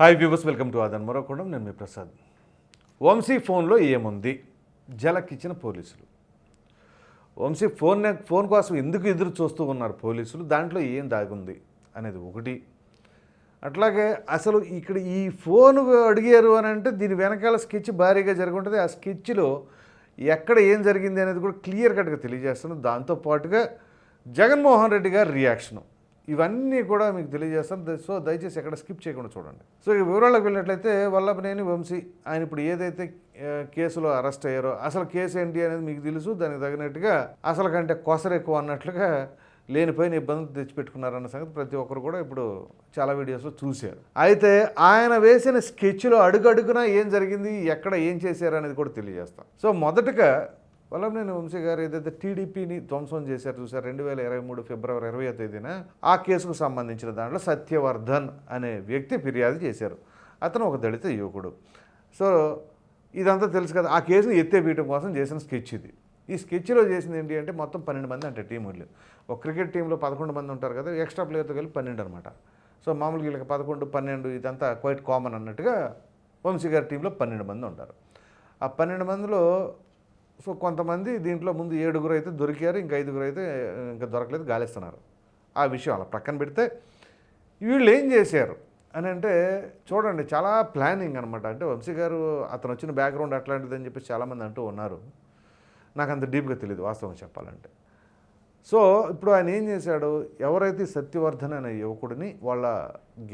Hi viewers welcome to ఆదన్ మరొకడం. నేను మీ ప్రసాద్. వంశీ ఫోన్లో ఏముంది? జలకిచ్చిన పోలీసులు. వంశీ ఫోన్ ఫోన్ కోసం ఎందుకు ఎదురు చూస్తూ ఉన్నారు పోలీసులు? దాంట్లో ఏం దాగుంది అనేది ఒకటి. అట్లాగే అసలు ఇక్కడ ఈ ఫోన్ అడిగారు అని అంటే దీని వెనకాల స్కెచ్ భారీగా జరుగుంటుంది ఆ స్కెచ్లో ఎక్కడ ఏం జరిగింది అనేది కూడా క్లియర్ కట్గా తెలియజేస్తాను దాంతోపాటుగా జగన్మోహన్ రెడ్డి గారి రియాక్షను. ఇవన్నీ కూడా మీకు తెలియజేస్తాను సో దయచేసి ఎక్కడ స్కిప్ చేయకుండా చూడండి. సో ఈ వివరాలకు వెళ్ళినట్లయితే వల్లభనేని వంశీ ఆయన ఇప్పుడు ఏదైతే కేసులో అరెస్ట్ అయ్యారో అసలు కేసు ఏంటి అనేది మీకు తెలుసు. దానికి తగినట్టుగా అసలు కంటే కొసరు ఎక్కువ అన్నట్లుగా లేనిపోయిన ఇబ్బందులు తెచ్చిపెట్టుకున్నారన్న సంగతి ప్రతి ఒక్కరు కూడా ఇప్పుడు చాలా వీడియోస్లో చూశారు. అయితే ఆయన వేసిన స్కెచ్లో అడుగడుగునా ఏం జరిగింది ఎక్కడ ఏం చేశారు అనేది కూడా తెలియజేస్తాం. సో మొదటగా వల్లభనేని వంశీ గారు ఏదైతే టీడీపీని ధ్వంసం చేశారు చూసారు రెండు వేల ఇరవై మూడు ఫిబ్రవరి ఇరవై తేదీన ఆ కేసుకు సంబంధించిన దాంట్లో సత్యవర్ధన్ అనే వ్యక్తి ఫిర్యాదు చేశారు. అతను ఒక దళిత యువకుడు. సో ఇదంతా తెలుసు కదా ఆ కేసును ఎత్తేపీయటం కోసం చేసిన స్కెచ్ ఇది. ఈ స్కెచ్లో చేసింది ఏంటి అంటే మొత్తం పన్నెండు మంది అంటే టీములు ఒక క్రికెట్ టీంలో పదకొండు మంది ఉంటారు కదా ఎక్స్ట్రా ప్లేయర్తో కలిపి పన్నెండు అనమాట సో మామూలుగా వీళ్ళకి పదకొండు పన్నెండు ఇదంతా క్వైట్ కామన్ అన్నట్టుగా వంశీ గారి టీంలో పన్నెండు మంది ఉంటారు. ఆ పన్నెండు మందిలో సో కొంతమంది దీంట్లో ముందు ఏడుగురు అయితే దొరికారు ఇంకా ఐదుగురు అయితే ఇంకా దొరకలేదు గాలిస్తున్నారు. ఆ విషయం అలా పక్కన పెడితే వీళ్ళు ఏం చేశారు అని అంటే చూడండి చాలా ప్లానింగ్ అనమాట అంటే వంశీ గారు అతను వచ్చిన బ్యాక్గ్రౌండ్ అట్లాంటిదని చెప్పి చాలామంది అంటూ ఉన్నారు. నాకు అంత డీప్గా తెలియదు వాస్తవం చెప్పాలంటే. సో ఇప్పుడు ఆయన ఏం చేశాడు? ఎవరైతే సత్యవర్ధన్ అనే యువకుడిని వాళ్ళ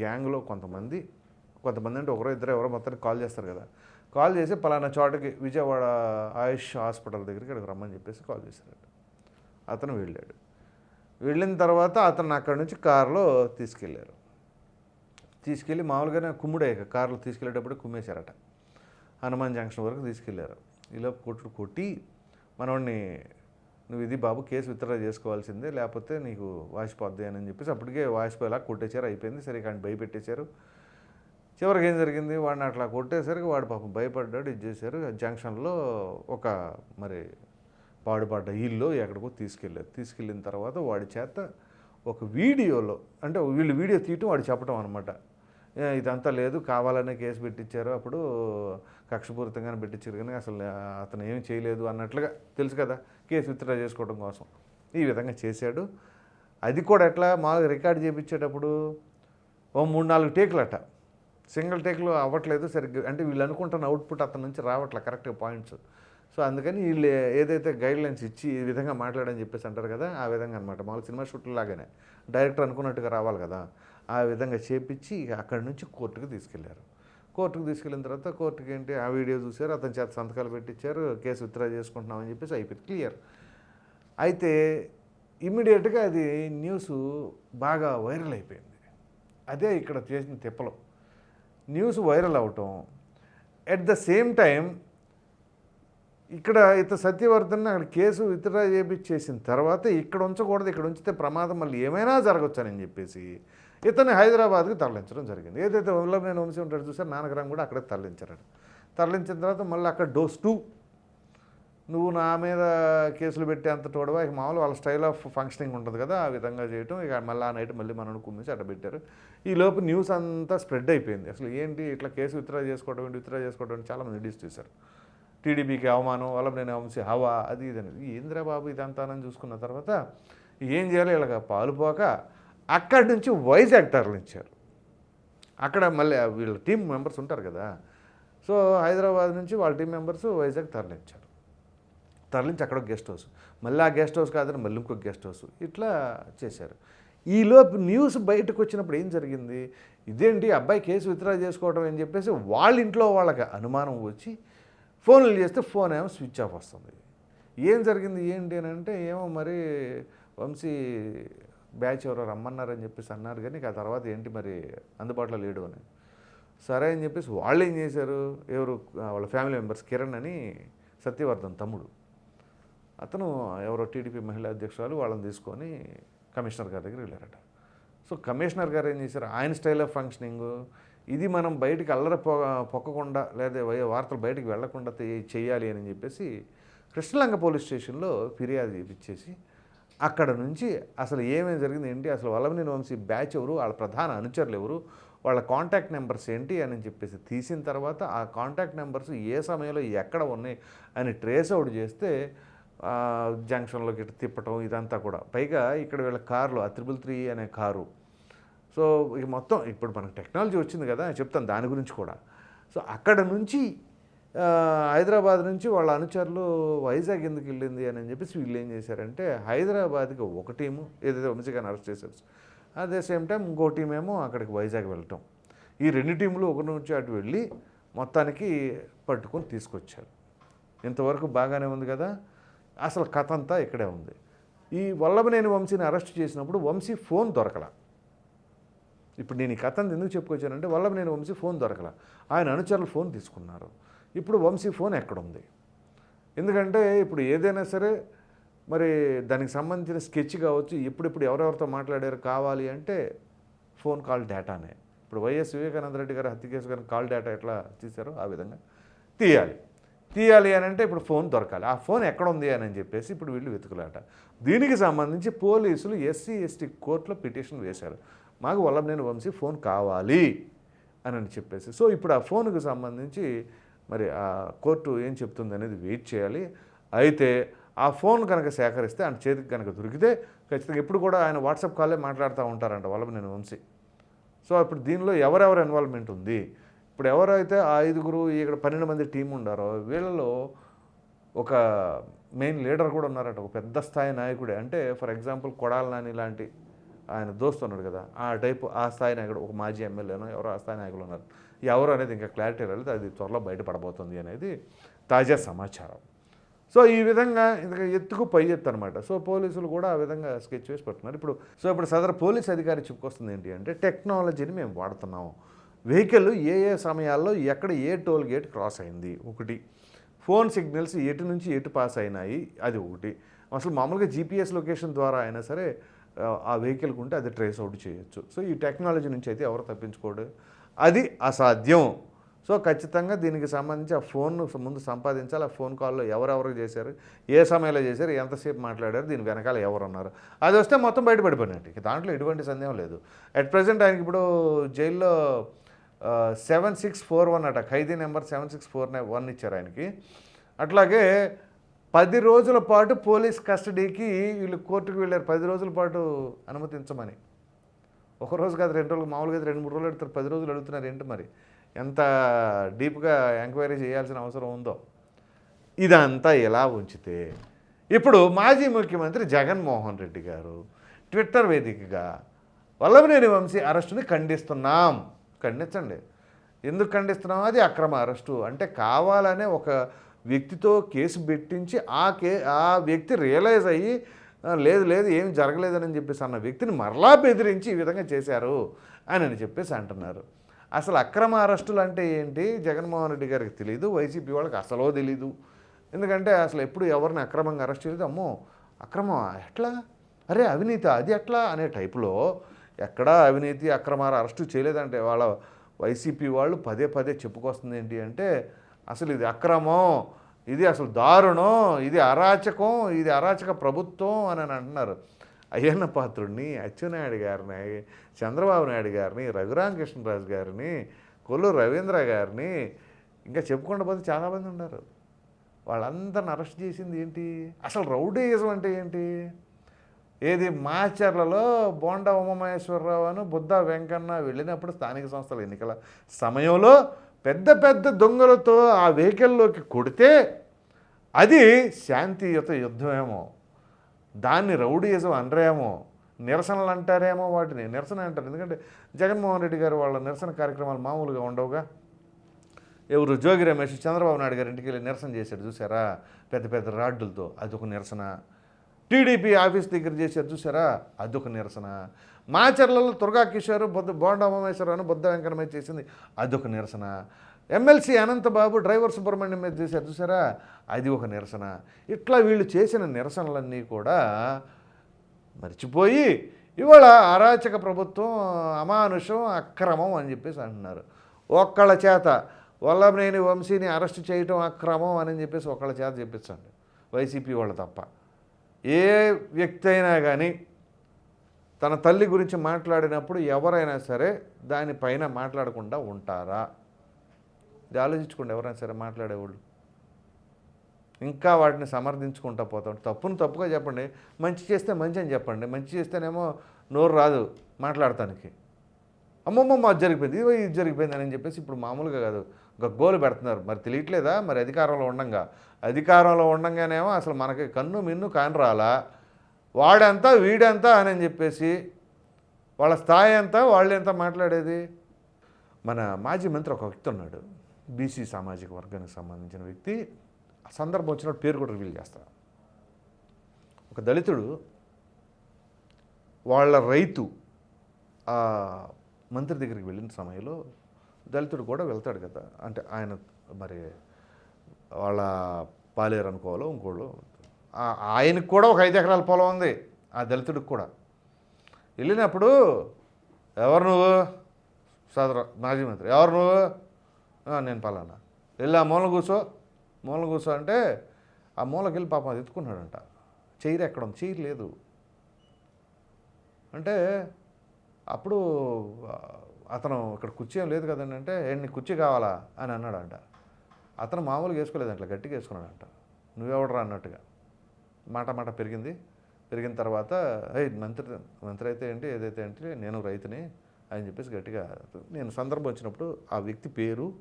గ్యాంగ్లో కొంతమంది కొంతమంది అంటే ఒకరో ఇద్దరు ఎవరో మొత్తానికి కాల్ చేస్తారు కదా. కాల్ చేసి పలానా చోటకి విజయవాడ ఆయుష్ హాస్పిటల్ దగ్గరికి ఇక్కడికి రమ్మని చెప్పేసి కాల్ చేశాడు అతను వెళ్ళాడు. వెళ్ళిన తర్వాత అతను అక్కడి నుంచి కారులో తీసుకెళ్ళారు తీసుకెళ్ళి మామూలుగానే కుమ్ముడే కారులో తీసుకెళ్ళేటప్పుడు కుమ్మేశారట. హనుమాన్ జంక్షన్ వరకు తీసుకెళ్ళారు. ఈలోపు కొట్టు కొట్టి మనవాడిని నువ్వు ఇది బాబు కేసు విత్డ్రా చేసుకోవాల్సిందే లేకపోతే నీకు వాసిపోద్ది అని చెప్పేసి అప్పటికే వాసిపోయేలా కొట్టేశారు. అయిపోయింది. సరే కానీ భయపెట్టేశారు. చివరికి ఏం జరిగింది? వాడిని అట్లా కొట్టేసరికి వాడు పాపం భయపడ్డాడు. ఇది చేశారు. జంక్షన్లో ఒక మరి పాడుపడ్డ ఇల్లు ఎక్కడికో తీసుకెళ్ళారు. తీసుకెళ్ళిన తర్వాత వాడి చేత ఒక వీడియోలో అంటే వీళ్ళు వీడియో తీయటం వాడు చెప్పడం అనమాట ఇదంతా లేదు. కావాలనే కేసు పెట్టించారు అప్పుడు కక్షపూరితంగానే పెట్టించారు కానీ అసలు అతను ఏం చేయలేదు అన్నట్లుగా తెలుసు కదా. కేసు విత్డ్రా చేసుకోవడం కోసం. ఈ విధంగా చేశాడు. అది కూడా ఎట్లా? మాకు రికార్డ్ చేయించేటప్పుడు ఓ మూడు నాలుగు టేకులు అట్ట సింగిల్ టేక్లో అవ్వట్లేదు సరిగ్గా అంటే వీళ్ళు అనుకుంటున్న అవుట్పుట్ అతని నుంచి రావట్లే కరెక్ట్గా పాయింట్స్. సో అందుకని వీళ్ళు ఏదైతే గైడ్ లైన్స్ ఇచ్చి ఈ విధంగా మాట్లాడని చెప్పేసి అంటారు కదా ఆ విధంగా అనమాట మామూలు సినిమా షూట్లాగానే డైరెక్టర్ అనుకున్నట్టుగా రావాలి కదా ఆ విధంగా చేపించి ఇక అక్కడి నుంచి కోర్టుకు తీసుకెళ్ళారు. కోర్టుకు తీసుకెళ్ళిన తర్వాత కోర్టుకి ఏంటి ఆ వీడియో చూశారు అతని చేత సంతకాలు పెట్టించారు కేసు విత్డ్రా చేసుకుంటున్నామని చెప్పేసి అయిపోయింది క్లియర్. అయితే ఇమ్మీడియట్గా అది న్యూస్ బాగా వైరల్ అయిపోయింది. అదే ఇక్కడ చేసిన తిప్పలు. న్యూస్ వైరల్ అవటం. ఎట్ ద సేమ్ టైం ఇక్కడ ఇత సత్యవర్ధన్ అక్కడ కేసు విత్డ్రా చేపించేసిన తర్వాత ఇక్కడ ఉంచకూడదు ఇక్కడ ఉంచితే ప్రమాదం మళ్ళీ ఏమైనా జరగవచ్చని చెప్పేసి ఇతన్ని హైదరాబాద్కి తరలించడం జరిగింది. ఏదైతే ఉల్లభనేని వంశీ ఉంటాడు చూసారు? నాన్నగరం కూడా అక్కడే తరలించారు తరలించిన తర్వాత మళ్ళీ అక్కడ డోస్ టూ నువ్వు నా మీద కేసులు పెట్టేంత తోడవా? ఇక మామూలు వాళ్ళ స్టైల్ ఆఫ్ ఫంక్షనింగ్ ఉంటుంది కదా ఆ విధంగా చేయటం. ఇక మళ్ళీ ఆ నైట్ మళ్ళీ మనను కుమ్మించి అట్ట పెట్టారు. ఈ లోపు న్యూస్ అంతా స్ప్రెడ్ అయిపోయింది. అసలు ఏంటి ఇట్లా కేసు విత్డ్రా చేసుకోవడం ఏంటి విత్డ్రా చేసుకోవడం చాలా చాలామంది డిస్ట్ చేశారు. టీడీపీకి అవమానం వాళ్ళ నేను వంశీ హవా అది ఇది అనేది. ఏంద్రా బాబు చూసుకున్న తర్వాత ఏం చేయాలి? ఇలాగ పాలుపోక అక్కడి నుంచి వైజాగ్ తరలించారు అక్కడ మళ్ళీ వీళ్ళ టీం మెంబర్స్ ఉంటారు కదా. సో హైదరాబాద్ నుంచి వాళ్ళ టీం మెంబర్స్ వైజాగ్ తరలించారు తరలించి అక్కడ ఒక గెస్ట్ హౌస్. మళ్ళీ ఆ గెస్ట్ హౌస్ కాదని మళ్ళీ ఇంకొక గెస్ట్ హౌస్. ఇట్లా చేశారు. ఈలోపు న్యూస్ బయటకు వచ్చినప్పుడు ఏం జరిగింది? ఇదేంటి? అబ్బాయి కేసు విత్డ్రా చేసుకోవడం అని చెప్పేసి వాళ్ళ ఇంట్లో వాళ్ళకి అనుమానం వచ్చి ఫోన్లు చేస్తే ఫోన్ ఏమో స్విచ్ ఆఫ్ వస్తుంది. ఏం జరిగింది? ఏంటి అని అంటే ఏమో మరి వంశీ బ్యాచ్ ఎవరో రమ్మన్నారని చెప్పేసి అన్నారు కానీ ఆ తర్వాత ఏంటి మరి అందుబాటులో లేడు అని. సరే అని చెప్పేసి వాళ్ళు ఏం చేశారు? ఎవరు? వాళ్ళ ఫ్యామిలీ మెంబర్స్ కిరణ్ అని సత్యవర్ధన్ తమ్ముడు. అతను ఎవరో టీడీపీ మహిళా అధ్యక్షురాలు వాళ్ళని తీసుకొని కమిషనర్ గారి దగ్గర వెళ్ళారట. సో కమిషనర్ గారు ఏం చేశారు? ఆయన స్టైల్ ఆఫ్ ఫంక్షనింగ్ ఇది మనం బయటికి అల్లరి పొగ పొక్కకుండా లేదా వార్తలు బయటికి వెళ్ళకుండా చేయాలి అని చెప్పేసి కృష్ణలంక పోలీస్ స్టేషన్లో ఫిర్యాదు చేయించేసి అక్కడ నుంచి అసలు ఏమేమి జరిగింది ఏంటి? అసలు వల్లభనేని వంశీ బ్యాచ్ ఎవరు? వాళ్ళ ప్రధాన అనుచరులు ఎవరు? వాళ్ళ కాంటాక్ట్ నెంబర్స్ ఏంటి? అని చెప్పేసి తీసిన తర్వాత ఆ కాంటాక్ట్ నెంబర్స్ ఏ సమయంలో ఎక్కడ ఉన్నాయి? అని ట్రేస్ అవుట్ చేస్తే జంక్షన్లోకి ఇటు తిప్పటం ఇదంతా కూడా. పైగా ఇక్కడ వీళ్ళ కార్లు ఆ త్రిబుల్ త్రీ అనే కారు. సో ఇక మొత్తం ఇప్పుడు మనకు టెక్నాలజీ వచ్చింది కదా చెప్తాను దాని గురించి కూడా. సో అక్కడ నుంచి హైదరాబాద్ నుంచి వాళ్ళ అనుచరులు వైజాగ్ ఎందుకు వెళ్ళింది అని చెప్పేసి వీళ్ళు ఏం చేశారంటే హైదరాబాద్కి ఒక టీము ఏదైతే వంశీగాని అరెస్ట్ చేశారు అదే సేమ్ టైం ఇంకో టీం ఏమో అక్కడికి వైజాగ్ వెళ్ళటం. ఈ రెండు టీంలు ఒక నుంచి అటు వెళ్ళి మొత్తానికి పట్టుకొని తీసుకొచ్చారు. ఇంతవరకు బాగానే ఉంది కదా అసలు కథ అంతా ఇక్కడే ఉంది. ఈ వల్లభనేని వంశీని అరెస్ట్ చేసినప్పుడు వంశీ ఫోన్ దొరకల. ఇప్పుడు నేను ఈ కథను ఎందుకు చెప్పుకొచ్చానంటే వల్లభనేని వంశీ ఫోన్ దొరకల. ఆయన అనుచరులు ఫోన్ తీసుకున్నారు. ఇప్పుడు వంశీ ఫోన్ ఎక్కడుంది? ఎందుకంటే ఇప్పుడు ఏదైనా సరే మరి దానికి సంబంధించిన స్కెచ్ కావచ్చు ఇప్పుడిప్పుడు ఎవరెవరితో మాట్లాడారు కావాలి అంటే ఫోన్ కాల్ డేటానే. ఇప్పుడు వైఎస్ వివేకానంద రెడ్డి గారు హత్య కేసు గారి కాల్ డేటా ఎట్లా తీశారో ఆ విధంగా తీయాలి. తీయాలి అని అంటే ఇప్పుడు ఫోన్ దొరకాలి. ఆ ఫోన్ ఎక్కడ ఉంది అని చెప్పేసి ఇప్పుడు వీళ్ళు వెతుకులాట. దీనికి సంబంధించి పోలీసులు ఎస్సీ ఎస్టీ కోర్టులో పిటిషన్ వేశారు. మాకు వల్లభనేని వంశీ ఫోన్ కావాలి అని అని చెప్పేసి. సో ఇప్పుడు ఆ ఫోన్కి సంబంధించి మరి ఆ కోర్టు ఏం చెప్తుంది అనేది వెయిట్ చేయాలి. అయితే ఆ ఫోన్ కనుక సేకరిస్తే ఆయన చేతికి కనుక దొరికితే ఖచ్చితంగా ఎప్పుడు కూడా ఆయన వాట్సాప్ కాలే మాట్లాడుతూ ఉంటారంట వల్లభనేని వంశీ. సో ఇప్పుడు దీనిలో ఎవరెవరు ఇన్వాల్వ్మెంట్ ఉంది? ఇప్పుడు ఎవరైతే ఆ ఐదుగురు ఇక్కడ పన్నెండు మంది టీం ఉండారో వీళ్ళలో ఒక మెయిన్ లీడర్ కూడా ఉన్నారట ఒక పెద్ద స్థాయి నాయకుడే. అంటే ఫర్ ఎగ్జాంపుల్ కొడాల నాని లాంటి ఆయన దోస్తు ఉన్నాడు కదా ఆ టైపు ఆ స్థాయి నాయకుడు ఒక మాజీ ఎమ్మెల్యేనో ఎవరో ఆ స్థాయి నాయకులు ఉన్నారు. ఎవరు అనేది ఇంకా క్లారిటీ రాలేదు అది త్వరలో బయటపడబోతుంది అనేది తాజా సమాచారం. సో ఈ విధంగా ఇంత ఎత్తుకు పై ఎత్తు అనమాట సో పోలీసులు కూడా ఆ విధంగా స్కెచ్ వేసి పెడుతున్నారు. ఇప్పుడు సో ఇప్పుడు సదరు పోలీస్ అధికారి చెప్పుకొస్తుంది ఏంటి అంటే టెక్నాలజీని మేము వాడుతున్నాము. వెహికల్ ఏ ఏ సమయాల్లో ఎక్కడ ఏ టోల్ గేట్ క్రాస్ అయింది? ఒకటి. ఫోన్ సిగ్నల్స్ ఎటు నుంచి ఎటు పాస్ అయినాయి? అది ఒకటి. అసలు మామూలుగా జీపీఎస్ లొకేషన్ ద్వారా అయినా సరే ఆ, వెహికల్కి ఉంటే అది ట్రేస్ అవుట్ చేయొచ్చు. సో ఈ టెక్నాలజీ నుంచి అయితే ఎవరు తప్పించుకోడు? అది అసాధ్యం. సో ఖచ్చితంగా దీనికి సంబంధించి ఆ ఫోన్ ముందు సంపాదించాలి. ఆ ఫోన్ కాల్లో ఎవరెవరు చేశారు? ఏ సమయంలో చేశారు? ఎంతసేపు మాట్లాడారు? దీని వెనకాల ఎవరున్నారు అది వస్తే మొత్తం బయటపడిపోయినట్టు. దాంట్లో ఎటువంటి సందేహం లేదు. అట్ ప్రజెంట్ ఆయనకి ఇప్పుడు జైల్లో సెవెన్ సిక్స్ ఫోర్ వన్ అట ఖైదీ number seven six four nine one ఇచ్చారు ఆయనకి. అట్లాగే పది రోజుల పాటు పోలీస్ కస్టడీకి వీళ్ళు కోర్టుకు వెళ్ళారు. పది రోజుల పాటు అనుమతించమని. ఒక రోజు కాదు రెండు రోజులు మామూలుగా అయితే రెండు మూడు రోజులు అడుగుతారు. పది రోజులు అడుగుతున్నారు ఏంటి మరి? ఎంత డీప్గా ఎంక్వైరీ చేయాల్సిన అవసరం ఉందో. ఇదంతా ఎలా ఉంచితే? ఇప్పుడు మాజీ ముఖ్యమంత్రి జగన్మోహన్ రెడ్డి గారు ట్విట్టర్ వేదికగా వల్లభనేని వంశీ అరెస్టుని ఖండిస్తున్నాం. ఖండించండి. ఎందుకు ఖండిస్తున్నాం? అది అక్రమ అరెస్టు. అంటే కావాలనే ఒక వ్యక్తితో కేసు పెట్టించి ఆ కే ఆ వ్యక్తి రియలైజ్ అయ్యి లేదు లేదు ఏం జరగలేదని చెప్పేసి అన్న వ్యక్తిని మరలా బెదిరించి ఈ విధంగా చేశారు అని అని చెప్పేసి అంటున్నారు. అసలు అక్రమ అరెస్టులు అంటే ఏంటి? జగన్మోహన్ రెడ్డి గారికి తెలియదు వైసీపీ వాళ్ళకి అసలో తెలీదు. ఎందుకంటే అసలు ఎప్పుడు ఎవరిని అక్రమంగా అరెస్ట్ చేయలేదు? అమ్మో అక్రమం ఎట్లా? అరే అవినీత అది ఎట్లా? అనే టైపులో ఎక్కడా అవినీతి అక్రమాలు అరెస్టు చేయలేదంటే వాళ్ళ వైసీపీ వాళ్ళు పదే పదే చెప్పుకొస్తుంది ఏంటి అంటే అసలు ఇది అక్రమం ఇది అసలు దారుణం ఇది అరాచకం ఇది అరాచక ప్రభుత్వం అని అని అంటున్నారు. అయ్యన్న పాత్రుడిని అచ్చెన్నాయుడు గారిని చంద్రబాబు నాయుడు గారిని రఘురామకృష్ణరాజు గారిని కొల్లు రవీంద్ర గారిని ఇంకా చెప్పుకుండా పోతే చాలామంది ఉన్నారు. వాళ్ళందరిని అరెస్ట్ చేసింది ఏంటి? అసలు రౌడీయిజం అంటే ఏంటి? ఏది మాచర్లలో బోండా ఉమామహేశ్వరరావు అని బుద్ధ వెంకన్న వెళ్ళినప్పుడు స్థానిక సంస్థల ఎన్నికల సమయంలో పెద్ద పెద్ద దొంగలతో ఆ వెహికల్లోకి కొడితే అది శాంతియుత యుద్ధమేమో. దాన్ని రౌడీజం అనరేమో. నిరసనలు అంటారేమో వాటిని. నిరసన అంటారు. ఎందుకంటే జగన్మోహన్ రెడ్డి గారు వాళ్ళ నిరసన కార్యక్రమాలు మామూలుగా ఉండవుగా. ఎవరు జోగి రమేష్ చంద్రబాబు నాయుడు గారి ఇంటికి వెళ్ళి నిరసన చేశాడు. చూసారా పెద్ద పెద్ద రాడ్డులతో. అది ఒక నిరసన. టీడీపీ ఆఫీస్ దగ్గర చేశారు చూసారా అదొక నిరసన. మాచర్లలో దుర్గా కిషోర్ బుద్ధ బోండా ఉమేశ్వరరావు బుద్ధ వెంకటమయ్య చేసింది అదొక నిరసన. ఎమ్మెల్సీ అనంతబాబు డ్రైవర్ సుబ్రహ్మణ్యం మీద చేశారు చూసారా అది ఒక నిరసన. ఇట్లా వీళ్ళు చేసిన నిరసనలన్నీ కూడా మర్చిపోయి ఇవాళ అరాచక ప్రభుత్వం అమానుషం అక్రమం అని చెప్పేసి అంటున్నారు. ఒక్కళ్ళ చేత. వల్లభనేని వంశీని అరెస్ట్ చేయటం అక్రమం అని చెప్పేసి ఒకళ్ళ చేత చెప్పించండి వైసీపీ వాళ్ళు తప్ప. ఏ వ్యక్తి అయినా కానీ తన తల్లి గురించి మాట్లాడినప్పుడు ఎవరైనా సరే దానిపైన మాట్లాడకుండా ఉంటారా? ఇది ఆలోచించుకోండి ఎవరైనా సరే మాట్లాడేవాళ్ళు. ఇంకా వాటిని సమర్థించుకుంటా పోతాం. తప్పును తప్పుగా చెప్పండి. మంచి చేస్తే మంచి అని చెప్పండి. మంచి చేస్తేనేమో నోరు రాదు మాట్లాడటానికి. అమ్మమ్మ అది జరిగిపోయింది. ఇది ఇది జరిగిపోయింది అని చెప్పేసి ఇప్పుడు మామూలుగా కాదు. గగ్గోలు పెడుతున్నారు. మరి తెలియట్లేదా? మరి అధికారంలో ఉండంగా. అధికారంలో ఉండంగానేమో అసలు మనకి కన్ను మిన్ను కాని రాలా. వాడంతా వీడంతా అని చెప్పేసి వాళ్ళ స్థాయి ఎంత వాళ్ళు ఎంత మాట్లాడేది? మన మాజీ మంత్రి ఒక వ్యక్తి ఉన్నాడు. బీసీ సామాజిక వర్గానికి సంబంధించిన వ్యక్తి. ఆ సందర్భం వచ్చినప్పుడు పేరు కూడా రివీల్ చేస్తా. ఒక దళితుడు వాళ్ళ రైతు ఆ మంత్రి దగ్గరికి వెళ్ళిన సమయంలో దళితుడు కూడా వెళ్తాడు కదా. అంటే ఆయన మరి వాళ్ళ పాలేరు అనుకోవాలో ఇంకోళ్ళు. ఆయనకు కూడా ఒక ఐదు ఎకరాల పొలం ఉంది ఆ దళితుడికి కూడా. వెళ్ళినప్పుడు ఎవరు నువ్వు? సదర మాజీ మంత్రి. ఎవరు నువ్వు? నేను పలానా. వెళ్ళి ఆ మూల కూర్చో. మూల కూర్చో అంటే ఆ మూలకి వెళ్ళి పాపం అది ఎత్తుకున్నాడంట. చైర్ ఎక్కడ ఉంది? చైర్ లేదు. అంటే అప్పుడు అతను ఇక్కడ కుర్చీ ఏం లేదు కదండి అంటే ఎన్ని నీకు కుర్చీ కావాలా? అని అన్నాడంట. అతను మామూలుగా వేసుకోలేదంట గట్టిగా వేసుకున్నాడంట. నువ్వెవడరా? అన్నట్టుగా. మాట మాట పెరిగింది. పెరిగిన తర్వాత ఏ మంత్రి మంత్రి అయితే ఏంటి ఏదైతే ఏంటి నేను రైతుని అని చెప్పేసి గట్టిగా నేను సందర్భం వచ్చినప్పుడు ఆ వ్యక్తి పేరు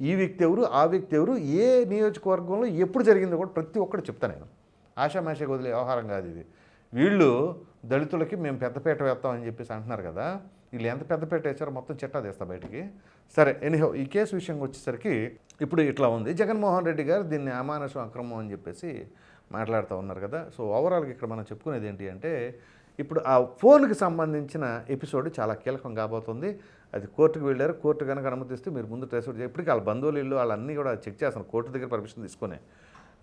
ఈ వ్యక్తి ఎవరు ఆ వ్యక్తి ఎవరు ఏ నియోజకవర్గంలో ఎప్పుడు జరిగిందో కూడా ప్రతి ఒక్కటి చెప్తాను నేను. ఆషామాషగా వదిలే వ్యవహారం కాదు ఇది. వీళ్ళు దళితులకి మేము పెద్దపేట వేస్తామని చెప్పేసి అంటున్నారు కదా వీళ్ళు ఎంత పెద్దపేట వేసారో మొత్తం చిట్టా తీస్తా బయటికి. సరే ఎనీహో ఈ కేసు విషయం వచ్చేసరికి ఇప్పుడు ఇట్లా ఉంది. జగన్మోహన్ రెడ్డి గారు దీన్ని అమానుషం అక్రమం అని చెప్పేసి మాట్లాడుతూ ఉన్నారు కదా. సో ఓవరాల్గా ఇక్కడ మనం చెప్పుకునేది ఏంటి అంటే ఇప్పుడు ఆ ఫోన్కి సంబంధించిన ఎపిసోడ్ చాలా కీలకం కాబోతుంది. అది కోర్టుకు వెళ్ళారు. కోర్టు కనుక అనుమతిస్తే మీరు ముందు ట్రేస్ అవుట్ ఇప్పటికీ వాళ్ళ బంధువులు ఇల్లు వాళ్ళన్నీ కూడా చెక్ చేస్తున్నారు. కోర్టు దగ్గర పర్మిషన్ తీసుకునే.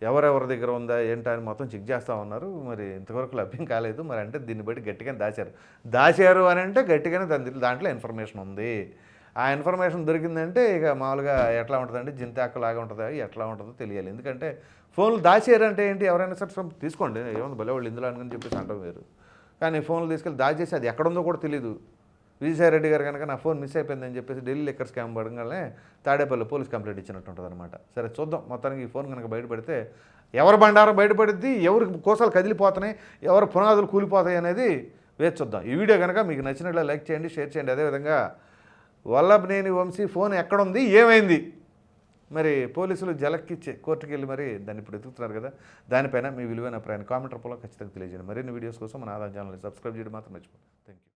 ఎవరెవరి దగ్గర ఉందా ఏంటా అని మొత్తం చెక్ చేస్తూ ఉన్నారు. మరి ఇంతవరకు లభ్యం కాలేదు. మరి అంటే దీన్ని బట్టి గట్టిగానే దాచారు. దాచారు అని అంటే గట్టిగానే దాని దాంట్లో ఇన్ఫర్మేషన్ ఉంది. ఆ ఇన్ఫర్మేషన్ దొరికిందంటే ఇక మామూలుగా ఎట్లా ఉంటుందంటే జింతాకులాగా ఉంటుందా? ఎట్లా ఉంటుందో తెలియాలి. ఎందుకంటే ఫోన్లు దాచారంటే ఏంటి? ఎవరైనా సరే తీసుకోండి. ఏముంది? భలే వాళ్ళు ఇందులో అని చెప్పేసి అంటాం వేరు. కానీ ఫోన్లు తీసుకెళ్ళి దాచేసి అది ఎక్కడుందో కూడా తెలియదు విజయసాయిరెడ్డి గారు కనుక నా ఫోన్ మిస్ అయిపోయిందని చెప్పేసి ఢిల్లీ లెక్కర్ స్కామ్ పడగానే తాడేపల్లి పోలీస్ కంప్లైంట్ ఇచ్చినట్టు ఉంటుంది అనమాట సరే చూద్దాం. మొత్తానికి ఈ ఫోన్ కనుక బయటపడితే ఎవరు బండారం బయటపడిద్ది ఎవరికి కోసాలు కదిలిపోతున్నాయి ఎవరు పునాదులు కూలిపోతాయి అనేది వేచి చూద్దాం. ఈ వీడియో కనుక మీకు నచ్చినట్లు లైక్ చేయండి షేర్ చేయండి. అదేవిధంగా వల్లభనేని వంశీ ఫోన్ ఎక్కడుంది ఏమైంది? మరి పోలీసులు జలక్కిచ్చి కోర్టుకి వెళ్ళి మరి దాన్ని ఇప్పుడు ఎదుగుతున్నారు కదా దానిపైన మీ విలువైన అభిప్రాయాన్ని కామెంట్ రూపంలో ఖచ్చితంగా తెలియజేయండి. మరిన్ని వీడియోస్ కోసం మన ఆదాయం ఛానల్ని సబ్స్క్రైబ్ చేయడం మాత్రం మర్చిపోండి థ్యాంక్ యూ